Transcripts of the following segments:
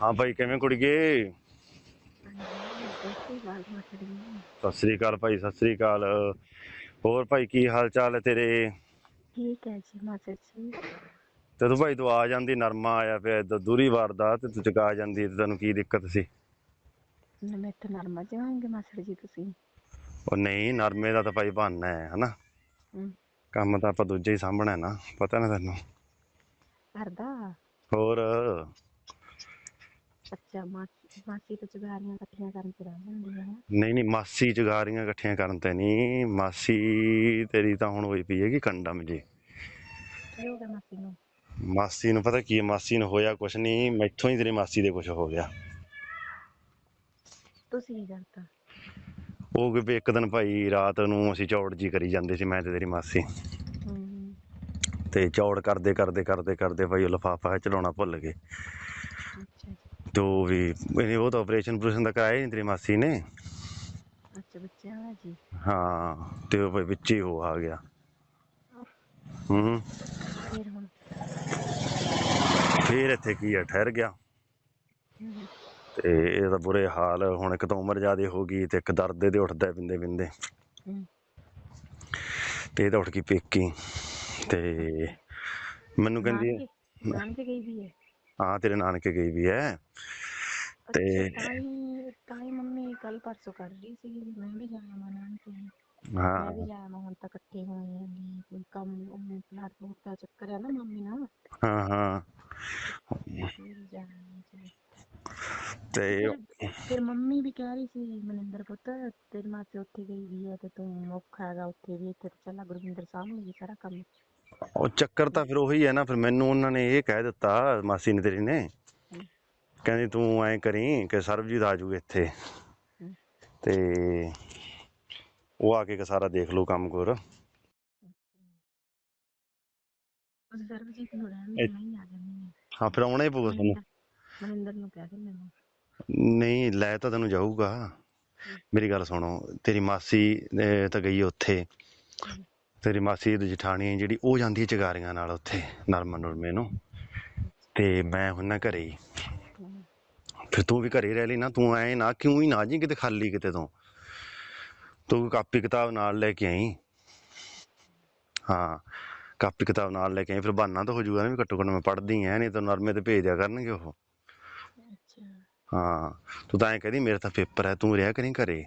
ਹਾਂ ਭਾਈ ਕਿਵੇਂ ਕੁੜੀਏ ਸਤਿ ਸ੍ਰੀ ਅਕਾਲ ਭਾਈ ਸਤਿ ਸ੍ਰੀ ਅਕਾਲ। ਹੋਰ ਭਾਈ ਕੀ ਹਾਲ ਚਾਲ ਹੈ ਤੇਰੇ? ਠੀਕ ਹੈ ਜੀ ਮਾਤਾ ਜੀ। ਤੇ ਤੂੰ ਭਾਈ ਤੂੰ ਆ ਜਾਂਦੀ ਨਰਮਾ ਆਇਆ ਪਿਆ ਏਦਾਂ ਦੂਰੀ ਵਾਰਦਾ ਤੇ ਤੂੰ ਚੁਕਾ ਜਾਂਦੀ ਤੇ ਤੈਨੂੰ ਕੀ ਦਿੱਕਤ ਸੀ? ਮੈਂ ਤਾਂ ਨਰਮਾ ਜਾਵਾਂਗੇ ਮਾਸੜ ਜੀ ਤੁਸੀਂ? ਉਹ ਨਹੀਂ ਨਰਮੇ ਦਾ ਤਾਂ ਭਾਈ ਬਹਾਨਾ ਹੈ ਹਨਾ? ਹਮ, ਕੰਮ ਤਾਂ ਆਪਾਂ ਦੂਜੇ ਹੀ ਸਾਹਮਣੇ ਹੈ ਨਾ ਪਤਾ ਨਾ ਤੈਨੂੰ। ਕਰਦਾ ਹੋਰ? ਅੱਛਾ ਮਾਸੀ ਮਾਸੀ ਤੇ ਚੁਗਾਰੀਆਂ ਇਕੱਠੀਆਂ ਕਰਨ ਤੇ ਰਹਿ ਜਾਂਦੀ ਹੈ ਨਹੀਂ ਨਹੀਂ ਮਾਸੀ ਚੁਗਾਰੀਆਂ ਇਕੱਠੀਆਂ ਕਰਨ ਤੇ ਨਹੀਂ। ਮਾਸੀ ਤੇਰੀ ਤਾਂ ਹੁਣ ਹੋਈ ਪਈ ਹੈਗੀ ਕੰਡਮ ਜੀ। ਕੀ ਹੋ ਗਿਆ ਮਾਸੀ ਨੂੰ? ਮਾਸੀ ਨੂੰ ਪਤਾ ਕੀ ਹੈ ਮਾਸੀ ਨੂੰ ਹੋਇਆ ਕੁਛ ਨਹੀਂ ਮੈਥੋਂ ਹੀ ਤੇਰੀ ਮਾਸੀ ਦੇ ਕੁਛ ਹੋ ਗਿਆ। ਤੁਸੀਂ ਕੀ ਕਰਤਾ? ਉਹ ਕਿ ਵੀ ਇੱਕ ਦਿਨ ਭਾਈ ਰਾਤ ਨੂੰ ਅਸੀਂ ਚੌੜ ਜੀ ਕਰੀ ਜਾਂਦੇ ਸੀ ਮੈਂ ਤੇ ਤੇਰੀ ਮਾਸੀ। ਹੂੰ ਤੇ ਚੌੜ ਕਰਦੇ ਕਰਦੇ ਕਰਦੇ ਕਰਦੇ ਭਾਈ ਉਹ ਲਫਾਫਾ ਚਲਾਉਣਾ ਭੁੱਲ ਗਏ। ਅੱਛਾ ਜੀ। ਉਹ ਵੀ ਇਹਨੇ ਉਹ ਤਾਂ ਆਪਰੇਸ਼ਨ ਆਪਰੇਸ਼ਨ ਦਾ ਕਰਾਇਆ ਹੀ ਨਹੀਂ ਤੇਰੀ ਮਾਸੀ ਨੇ। ਅੱਛਾ ਬੱਚਿਆਂ ਵਾਲਾ ਜੀ। ਹਾਂ ਤੇ ਉਹ ਵਿੱਚ ਹੀ ਉਹ ਆ ਗਿਆ। ਹੂੰ। ਫਿਰ ਹੁਣ? ਫੇਰ ਇੱਥੇ ਕੀ ਆ ਠਹਿਰ ਗਿਆ। ਹੂੰ, ਤੇ ਇਹ ਤਾਂ ਬੁਰੇ ਹਾਲ ਹੁਣ ਇੱਕ ਤਾਂ ਉਮਰ ਜ਼ਿਆਦੇ ਹੋ ਗਈ ਤੇ ਇੱਕ ਦਰਦ ਦੇ ਉੱਠਦਾ ਬਿੰਦੇ ਬਿੰਦੇ। ਹੂੰ, ਤੇ ਇਹ ਤਾਂ ਉੱਠ ਗਈ ਪੇਕੀ। ਤੇ ਮੈਨੂੰ ਕਹਿੰਦੀ ਨਾਨਕੇ ਗਈ ਵੀ ਹੈ? ਹਾਂ ਤੇਰੇ ਨਾਨਕੇ ਗਈ ਵੀ ਐ। ਤੇ- ਤਾਂ ਹੀ ਤਾਂ ਹੀ ਮੰਮੀ ਕੱਲ ਪਰਸੋਂ ਕਰ ਰਹੀ ਸੀ ਮੈਂ ਵੀ ਜਾਣਾ ਵਾ ਨਾਨਕੇ। ਮੈਂ ਹਾਂ। ਵੀ ਜਾਣਾ ਹੁਣ ਤਾਂ ਇਕੱਠੇ ਹੋਏ ਆਂਗੇ ਕੋਈ ਕੰਮ ਉਹ ਪਲਾਟ ਪਲੂਟ ਦਾ ਚੱਕਰ ਹੈ ਨਾ ਮੰਮੀ ਨਾਲ। ਹਾਂ ਹਾਂ। ਫਿਰ ਜਾਣਾ ਜੀ। ਤੇ ਫਿਰ- ਫਿਰ ਮੰਮੀ ਵੀ ਕਹਿ ਰਹੀ ਸੀ ਮਨਿੰਦਰ ਪੁੱਤ ਤੇਰੀ ਮਾਸੀ ਉੱਥੇ ਗਈ ਵੀ ਹੈ ਤੇ ਤੂੰ ਔਖਾ ਹੈਗਾ ਉੱਥੇ ਵੀ ਇੱਥੇ ਤਾਂ ਚੱਲ ਗੁਰਵਿੰਦਰ ਸਾਹਮਣੇ ਵੀ ਸਾਰਾ ਕੰਮ। ਉਹ ਚੱਕਰ ਤਾਂ ਫਿਰ ਉਹੀ ਹੈ ਨਾ ਫਿਰ ਮੈਨੂੰ ਉਹਨਾਂ ਨੇ ਇਹ ਕਹਿ ਦਿੱਤਾ ਮਾਸੀ ਨੇ ਤੇਰੀ ਨੇ ਕਹਿੰਦੀ ਤੂੰ ਐਂ ਕਰੀ ਕਿ ਸਰਬਜੀਤ ਆ ਜੂਗੇ ਇੱਥੇ। ਤੇ ਉਹ ਆ ਕੇ ਸਾਰਾ ਦੇਖ ਲਓ ਕੰਮ ਕੋਰ। ਸਰਬਜੀਤ ਨੂੰ ਰਹਿਣ ਹੀ ਆ ਜਾਂਦੀ ਹਾਂ। ਹਾਂ ਫਿਰ ਆਉਣਾ ਹੀ ਪਊਗਾ ਤੁਹਾਨੂੰ ਮਨਿੰਦਰ- ਮਨਿੰਦਰ ਨੂੰ ਕਹਿ ਦੇ ਮੈਨੂੰ। ਨਹੀਂ ਲੈ ਤਾਂ ਤੈਨੂੰ ਜਾਊਗਾ। ਮੇਰੀ ਗੱਲ ਸੁਣੋ ਤੇਰੀ ਮਾਸੀ ਤਾਂ ਗਈ ਉੱਥੇ। ਤੇਰੀ ਮਾਸੀ ਦੀ ਜਠਾਣੀ ਜਿਹੜੀ ਉਹ ਜਾਂਦੀ ਹੈ ਚਗਾਰੀਆਂ ਨਾਲ ਉੱਥੇ ਨਰਮਾ ਨੁਰਮੇ ਨੂੰ। ਤੇ ਮੈਂ ਹੁੰਨਾ ਘਰੇ ਹੀ। ਫਿਰ ਤੂੰ ਵੀ ਘਰੇ ਰਹਿ ਲਈ ਨਾ ਤੂੰ ਐ ਨਾ ਕਿਉਂ ਹੀ ਨਾ ਜੀ ਕਿਤੇ ਖਾਲੀ ਕਿਤੇ ਤੋਂ। ਤੂੰ ਕਾਪੀ ਕਿਤਾਬ ਨਾਲ ਲੈ ਕੇ ਆਈ। ਹਾਂ ਕਾਪੀ ਕਿਤਾਬ ਨਾਲ ਲੈ ਕੇ ਆਈ ਫਿਰ ਬਹਾਨਾ ਤਾਂ ਹੋ ਜਾਊਗਾ ਨਾ ਵੀ ਘੱਟੋ ਘੱਟ ਮੈਂ ਪੜ੍ਹਦੀ ਐ ਨਹੀਂ ਤਾਂ ਨਰਮੇ ਤੇ ਭੇਜ ਦਿਆ ਕਰਨਗੇ ਉਹ। ਹਾਂ ਤੂੰ ਤਾਂ ਐ ਕਹਦੀ ਮੇਰੇ ਤਾਂ ਪੇਪਰ ਹੈ ਤੂੰ ਰਿਹਾ ਕਰੀ ਘਰੇ।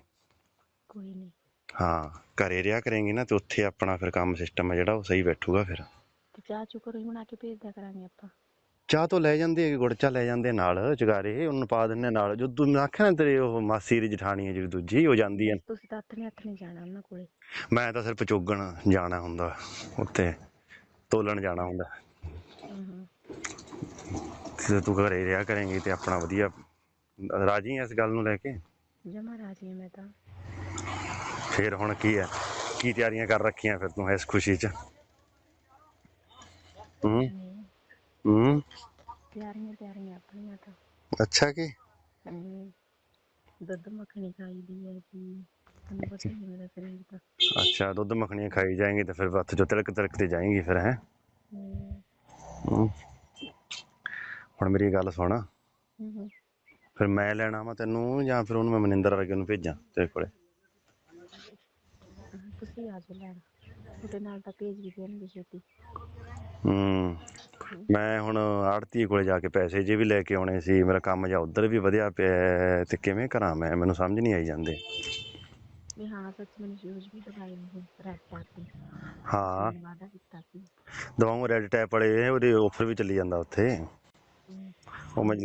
ਕੋਈ ਨਹੀਂ ਹਾਂ ਘਰੇ ਰਿਹਾ ਕਰੇਂਗੀ ਨਾ ਤੇ ਉੱਥੇ ਆਪਣਾ ਫਿਰ ਕੰਮ ਸਿਸਟਮ ਹੈ ਜਿਹੜਾ ਉਹ ਸਹੀ ਬੈਠੂਗਾ ਫਿਰ। ਤੇ ਚਾਹ ਚੁੱਕ ਰਹੀ ਬਣਾ ਕੇ ਭੇਜ ਦਿਆ ਕਰਾਂਗੇ ਆਪਾਂ। ਚਾਹ ਤੋਂ ਲੈ ਜਾਂਦੇ ਹੈਗੇ, ਗੁੜ ਚਾਹ ਲੈ ਜਾਂਦੇ ਨਾਲ ਚਗਾਰੇ ਉਹਨੂੰ ਪਾ ਦਿੰਦੇ ਨਾਲ। ਜੋ ਤੂੰ ਆਖਿਆ ਨਾ ਤੇਰੇ ਉਹ ਮਾਸੀ ਦੀ ਜਠਾਣੀ ਹੈ ਜਿਹੜੀ ਦੂਜੀ ਉਹ ਜਾਂਦੀ ਹੈ ਤੁਸੀਂ ਤਾਂ ਹੱਥ ਨੇ ਹੱਥ ਨਹੀਂ ਜਾਣਾ ਉਹਨਾਂ ਕੋਲੇ। ਮੈਂ ਤਾਂ ਸਿਰਫ ਚੋਗਣ ਜਾਣਾ ਹੁੰਦਾ ਉੱਤੇ ਤੋਲਣ ਜਾਣਾ ਹੁੰਦਾ। ਤੇ ਤੂੰ ਘਰੇ ਰਿਹਾ ਕਰੇਂਗੀ ਤੇ ਆਪਣਾ ਵਧੀਆ ਰਾਜੀ ਹੈ ਇਸ ਗੱਲ ਨੂੰ ਲੈ ਕੇ? ਜਮਾ ਰਾਜੀ ਹਾਂ ਮੈਂ ਤਾਂ। ਫਿਰ ਹੁਣ ਕੀ ਹੈ ਕੀ ਤਿਆਰੀਆਂ ਕਰ ਰੱਖੀਆਂ ਫਿਰ ਤੂੰ ਇਸ ਖੁਸ਼ੀ 'ਚ? ਹੂੰ? ਨਹੀਂ, ਹੂੰ? ਤਿਆਰੀਆਂ ਤਿਆਰੀਆਂ ਆਪਣੀਆਂ ਤਾਂ। ਅੱਛਾ ਕੀ? ਦੁੱਧ ਮੱਖਣੀ ਖਾਈ ਦੀ ਹੈ ਜੀ। ਤੁਹਾਨੂੰ ਪਤਾ ਹੀ ਹੈ ਮੇਰਾ ਸਰੀਰ ਤਾਂ। ਅੱਛਾ ਦੁੱਧ ਮੱਖਣੀਆਂ ਖਾਈ ਜਾਏਂਗੀ ਤੇ ਫਿਰ ਹੱਥ 'ਚੋਂ ਤਿਲਕ ਤਿਲਕ ਤੇ ਜਾਏਂਗੀ ਫਿਰ ਹੈ? ਹੁਣ ਮੇਰੀ ਗੱਲ ਸੁਣ। ਫਿਰ ਮੈਂ ਲੈਣਾ ਵਾ ਤੈਨੂੰ ਜਾਂ ਫਿਰ ਉਹਨੂੰ ਮੈਂ ਮਨਿੰਦਰ ਵਰਗੇ ਨੂੰ ਭੇਜਾਂ ਤੇਰੇ ਕੋਲੇ? ਤੁਸੀਂ ਆ ਜਾਓ ਲੈਣ। ਉਹਦੇ ਨਾਲ ਤਾਂ ਭੇਜ ਵੀ ਦੇਣਗੇ ਛੇਤੀ। ਹੂੰ ਮੈਂ ਹੁਣ ਆੜਤੀ ਕੋਲੇ ਜਾ ਕੇ ਪੈਸੇ ਜੇ ਵੀ ਲੈ ਕੇ ਆਉਣੇ ਸੀ ਮੇਰਾ ਕੰਮ ਜਾਂ ਉਧਰ ਵੀ ਵਧਿਆ ਪਿਆ ਹੈ, ਤੇ ਕਿਵੇਂ ਕਰਾਂ ਮੈਂ? ਮੈਨੂੰ ਸਮਝ ਨਹੀਂ ਆਈ ਜਾਂਦੇ। ਵੀ ਹਾਂ ਸੱਚ ਮੈਨੂੰ ਸ਼ੂਜ਼ ਵੀ ਦਵਾਈ ਨੂੰ ਰੈਡ ਪਾਤੀ ਹਾਂ। ਵਾਦਾ ਕੀਤਾ ਸੀ। ਦਵਾਉਂ ਰੈਡ ਟੈਪ ਵਾਲੇ ਉਹਦੇ ਆਫਰ ਵੀ ਚੱਲੀ ਜਾਂਦਾ ਉੱਥੇ। ਉਹ ਮੈਂ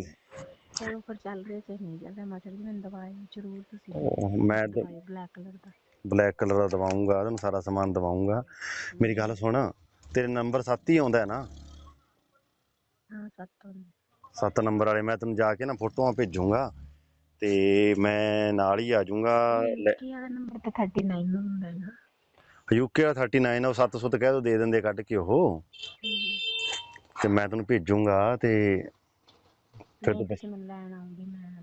ਚਲੋ ਫਿਰ ਚੱਲ ਰਿਹਾ ਚਾਹੇ ਨਹੀਂ ਚੱਲ ਮੈਨੂੰ ਦਵਾਈ ਜ਼ਰੂਰ ਤੁਸੀਂ ਉਹ ਮੈਂ ਦਵਾਈ ਬਲੈਕ ਕਲਰ ਦਾ। ਬਲੈਕ ਕਲਰ ਦਾ ਦਵਾਉਂਗਾ ਤੁਹਾਨੂੰ ਸਾਰਾ ਸਮਾਨ ਦਵਾਉਂਗਾ। ਮੇਰੀ ਗੱਲ ਸੁਣ ਤੇਰੇ ਨੰਬਰ 7 ਹੀ ਆਉਂਦਾ ਹੈ ਨਾ? ਹਾਂ ਸੱਤ 7 ਨੰਬਰ ਵਾਲੇ ਮੈਂ ਤੈਨੂੰ ਜਾ ਕੇ ਨਾ ਫੋਟੋਆਂ ਭੇਜੂੰਗਾ ਤੇ ਮੈਂ ਨਾਲ ਹੀ ਆ ਜਾਊਂਗਾ। ਕੀ ਵਾਲਾ ਨੰਬਰ ਤਾਂ 39 ਨੂੰ ਹੁੰਦਾ ਹੈ ਨਾ। ਯੂਕੇ ਵਾਲਾ 39 ਉਹ 700 ਤੇ ਕਹਿ ਦੋ ਦੇ ਦਿੰਦੇ ਕੱਢ ਕੇ ਉਹ। ਤੇ ਮੈਂ ਤੈਨੂੰ ਭੇਜੂੰਗਾ ਤੇ ਫਿਰ ਤੁਸੀਂ ਮੈਨੂੰ ਲੈਣ ਆਉਂਗੇ ਮੈਂ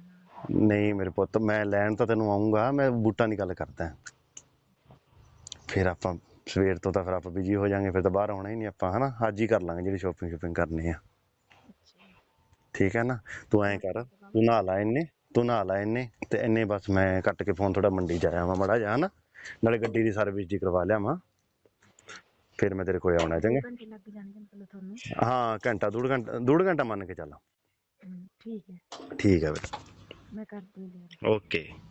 ਨਹੀਂ ਮੇਰੇ ਪੁੱਤ ਮੈਂ ਲੈਣ ਤਾਂ ਤੈਨੂੰ ਆਉਂਗਾ ਮੈਂ ਬੂਟਾਂ ਦੀ ਗੱਲ ਕਰਦਾ। ਫਿਰ ਆਪਾਂ ਸਵੇਰ ਤੋਂ ਤਾਂ ਫਿਰ ਆਪਾਂ ਬਿਜ਼ੀ ਹੋ ਜਾਾਂਗੇ ਫਿਰ ਤਾਂ ਬਾਹਰ ਆਉਣਾ ਹੀ ਨਹੀਂ ਆਪਾਂ ਹਨਾ? ਅੱਜ ਹੀ ਕਰ ਲਾਂਗੇ ਜਿਹੜੀ ਸ਼ੋਪਿੰਗ ਸ਼ੋਪਿੰਗ ਕਰਨੀ ਆ। ਠੀਕ ਹੈ ਨਾ? ਤੂੰ ਐਂ ਕਰ ਤੂੰ ਨਹਾ ਲਾ ਇੰਨੇ ਤੂੰ ਨਹਾ ਲਾ ਇੰਨੇ ਤੇ ਇੰਨੇ ਬਸ ਮੈਂ ਕੱਟ ਕੇ ਫੋਨ ਥੋੜਾ ਮੰਡੀ ਜਾਇਆ ਵਾ ਮੜਾ ਜਾ ਹਨਾ? ਨਾਲੇ ਗੱਡੀ ਦੀ ਸਰਵਿਸ ਦੀ ਕਰਵਾ ਲਿਆਵਾਂ ਫਿਰ ਮੈਂ ਤੇਰੇ ਕੋਲ ਆਉਣਾ ਚੰਗਾ? ਘੰਟੇ ਲੱਗ ਜਾਣਗੇ ਮਤਲਬ ਤੁਹਾਨੂੰ। ਹਾਂ ਘੰਟਾ ਡੂਢ ਘੰਟਾ ਡੂਢ ਘੰਟਾ ਮੰਨ ਕੇ ਚੱਲ। ਠੀਕ ਹੈ। ਠੀਕ ਹੈ ਵੀਰ ਮੈਂ ਕਰਦੀ ਹਾਂ। ਓਕੇ।